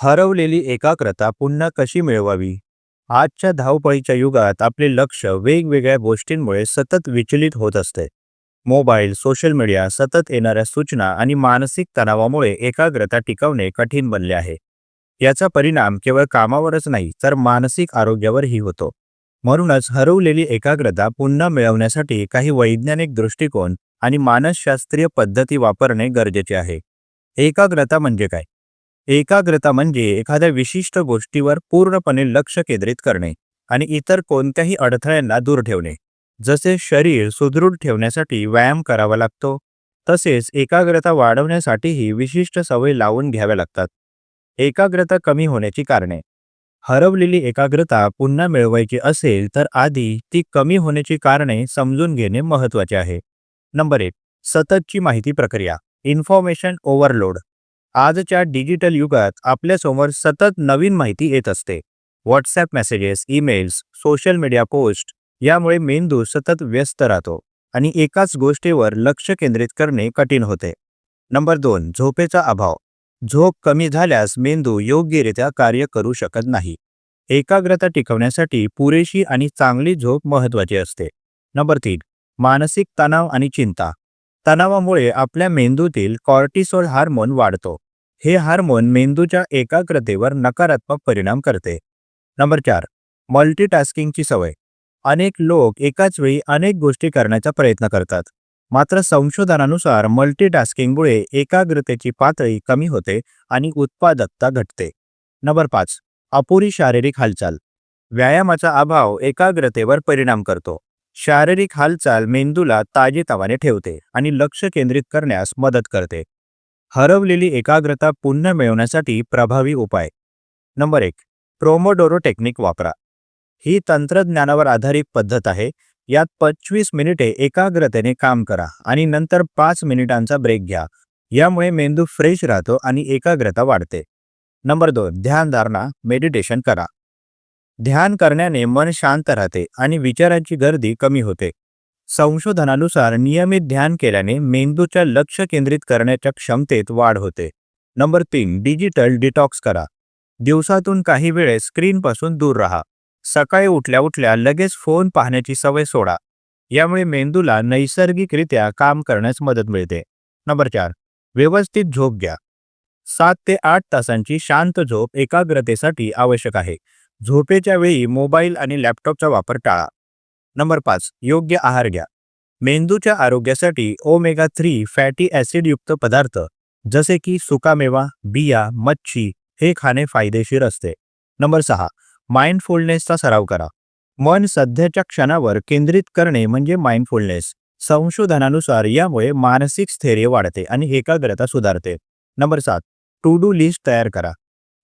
हरवलेली एकाग्रता पुन्हा कशी मिळवावी? आजच्या धावपळीच्या युगात आपले लक्ष वेगवेगळ्या गोष्टींमुळे सतत विचलित होत असते. मोबाईल सोशल मीडिया सतत येणाऱ्या सूचना आणि मानसिक तणावामुळे एकाग्रता टिकवणे कठीण बनले आहे. याचा परिणाम केवळ कामावरच नाही तर मानसिक आरोग्यावरही होतो. म्हणूनच हरवलेली एकाग्रता पुन्हा मिळवण्यासाठी काही वैज्ञानिक दृष्टिकोन आणि मानसशास्त्रीय पद्धती वापरणे गरजेचे आहे. एकाग्रता म्हणजे काय? एकाग्रता म्हणजे एखाद्या विशिष्ट गोष्टीवर पूर्णपणे लक्ष केंद्रित करणे आणि इतर कोणत्याही अडथळ्यांना दूर ठेवणे. जसे शरीर सुदृढ ठेवण्यासाठी व्यायाम करावा लागतो तसेच एकाग्रता वाढवण्यासाठीही विशिष्ट सवय लावून घ्याव्या लागतात. एकाग्रता कमी होण्याची कारणे. हरवलेली एकाग्रता पुन्हा मिळवायची असेल तर आधी ती कमी होण्याची कारणे समजून घेणे महत्त्वाचे आहे. नंबर एक सततची माहिती प्रक्रिया इन्फॉर्मेशन ओव्हरलोड. आजच्या डिजिटल युगात आपल्यासमोर सतत नवीन माहिती येत असते. WhatsApp messages emails social media post यामुळे मेंदू सतत व्यस्त राहतो आणि एकाच गोष्टीवर लक्ष केंद्रित करणे कठीण होते. नंबर दोन झोपेचा अभाव. झोप कमी झाल्यास मेंदू योग्यरित्या कार्य करू शकत नाही. एकाग्रता टिकवण्यासाठी पुरेशी आणि चांगली झोप महत्त्वाची असते. नंबर तीन मानसिक तणाव आणि चिंता. तणावामुळे आपल्या मेंदूतील कॉर्टिसोल हार्मोन वाढतो. हे हार्मोन मेंदूच्या एकाग्रतेवर नकारात्मक परिणाम करते. नंबर चार मल्टीटास्किंगची सवय. अनेक लोक एकाच वेळी अनेक गोष्टी करण्याचा प्रयत्न करतात. मात्र संशोधनानुसार मल्टीटास्किंगमुळे एकाग्रतेची पातळी कमी होते आणि उत्पादकता घटते. नंबर पाच अपुरी शारीरिक हालचाल. व्यायामाचा अभाव एकाग्रतेवर परिणाम करतो. शारीरिक हालचाल मेंदूला ताजेतवाने ठेवते आणि लक्ष केंद्रित करण्यास मदत करते. हरवलेली एकाग्रता पुन्हा मिळवण्यासाठी प्रभावी उपाय. नंबर एक प्रोमोडोरो टेक्निक वापरा. ही तंत्रज्ञानावर आधारित पद्धत आहे. यात पंचवीस मिनिटे एकाग्रतेने काम करा आणि नंतर पाच मिनिटांचा ब्रेक घ्या. यामुळे मेंदू फ्रेश राहतो आणि एकाग्रता वाढते. नंबर दोन ध्यानधारणा मेडिटेशन करा. ध्यान करण्याने मन शांत राहते आणि विचारांची गर्दी कमी होते. संशोधनानुसार नियमित ध्यान केल्याने मेंदूच्या लक्ष केंद्रित करण्याच्या क्षमतेत वाढ होते. नंबर तीन डिजिटल डिटॉक्स करा. दिवसातून काही वेळेस स्क्रीनपासून दूर राहा. सकाळी उठल्या उठल्या लगेच फोन पाहण्याची सवय सोडा. यामुळे मेंदूला नैसर्गिकरित्या काम करण्यास मदत मिळते. नंबर चार व्यवस्थित झोप घ्या. सात ते आठ तासांची शांत झोप एकाग्रतेसाठी आवश्यक आहे. झोपेच्या वेळी मोबाईल आणि लॅपटॉपचा वापर टाळा. नंबर पाच योग्य आहार घ्या. मेंदूच्या आरोग्यासाठी ओमेगा थ्री फॅटी ॲसिडयुक्त पदार्थ जसे की सुकामेवा बिया मच्छी हे खाणे फायदेशीर असते. नंबर सहा माइंडफुलनेसचा सराव करा. मन सध्याच्या क्षणावर केंद्रित करणे म्हणजे माइंडफुलनेस. संशोधनानुसार यामुळे मानसिक स्थैर्य वाढते आणि एकाग्रता सुधारते. नंबर सात टू डू लिस्ट तयार करा.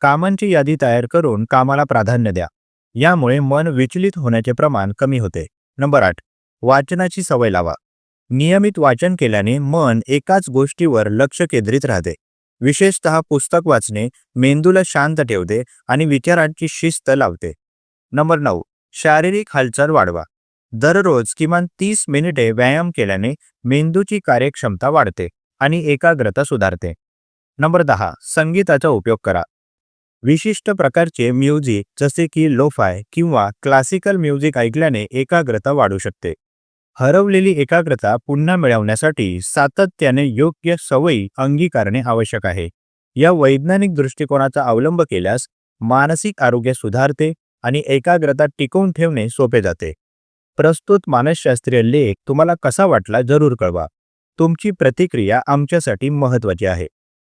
कामांची यादी तयार करून कामाला प्राधान्य द्या. यामुळे मन विचलित होण्याचे प्रमाण कमी होते. नंबर आठ. वाचनाची सवय लावा. नियमित वाचन केल्याने मन एकाच गोष्टीवर लक्ष केंद्रित राहते. विशेषतः पुस्तक वाचणे मेंदूला शांत ठेवते आणि विचारांची शिस्त लावते. नंबर नऊ. शारीरिक हालचाल वाढवा. दररोज किमान तीस मिनिटे व्यायाम केल्याने मेंदूची कार्यक्षमता वाढते आणि एकाग्रता सुधारते. नंबर दहा. संगीताचा उपयोग करा. विशिष्ट प्रकारचे म्युझिक जसे की लोफाय किंवा क्लासिकल म्युझिक ऐकल्याने एकाग्रता वाढू शकते. हरवलेली एकाग्रता पुन्हा मिळवण्यासाठी सातत्याने योग्य सवयी अंगीकारणे आवश्यक आहे. या वैज्ञानिक दृष्टिकोनाचा अवलंब केल्यास मानसिक आरोग्य सुधारते आणि एकाग्रता टिकवून ठेवणे सोपे जाते. प्रस्तुत मानसशास्त्रीय लेख तुम्हाला कसा वाटला जरूर कळवा. तुमची प्रतिक्रिया आमच्यासाठी महत्त्वाची आहे.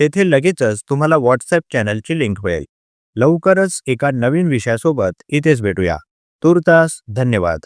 तेथे लगेचच तुम्हाला व्हॉट्सअप चॅनलची लिंक मिळेल. लवकरच एका नवीन विषयासोबत इथेच भेटूया. तुर्तास धन्यवाद.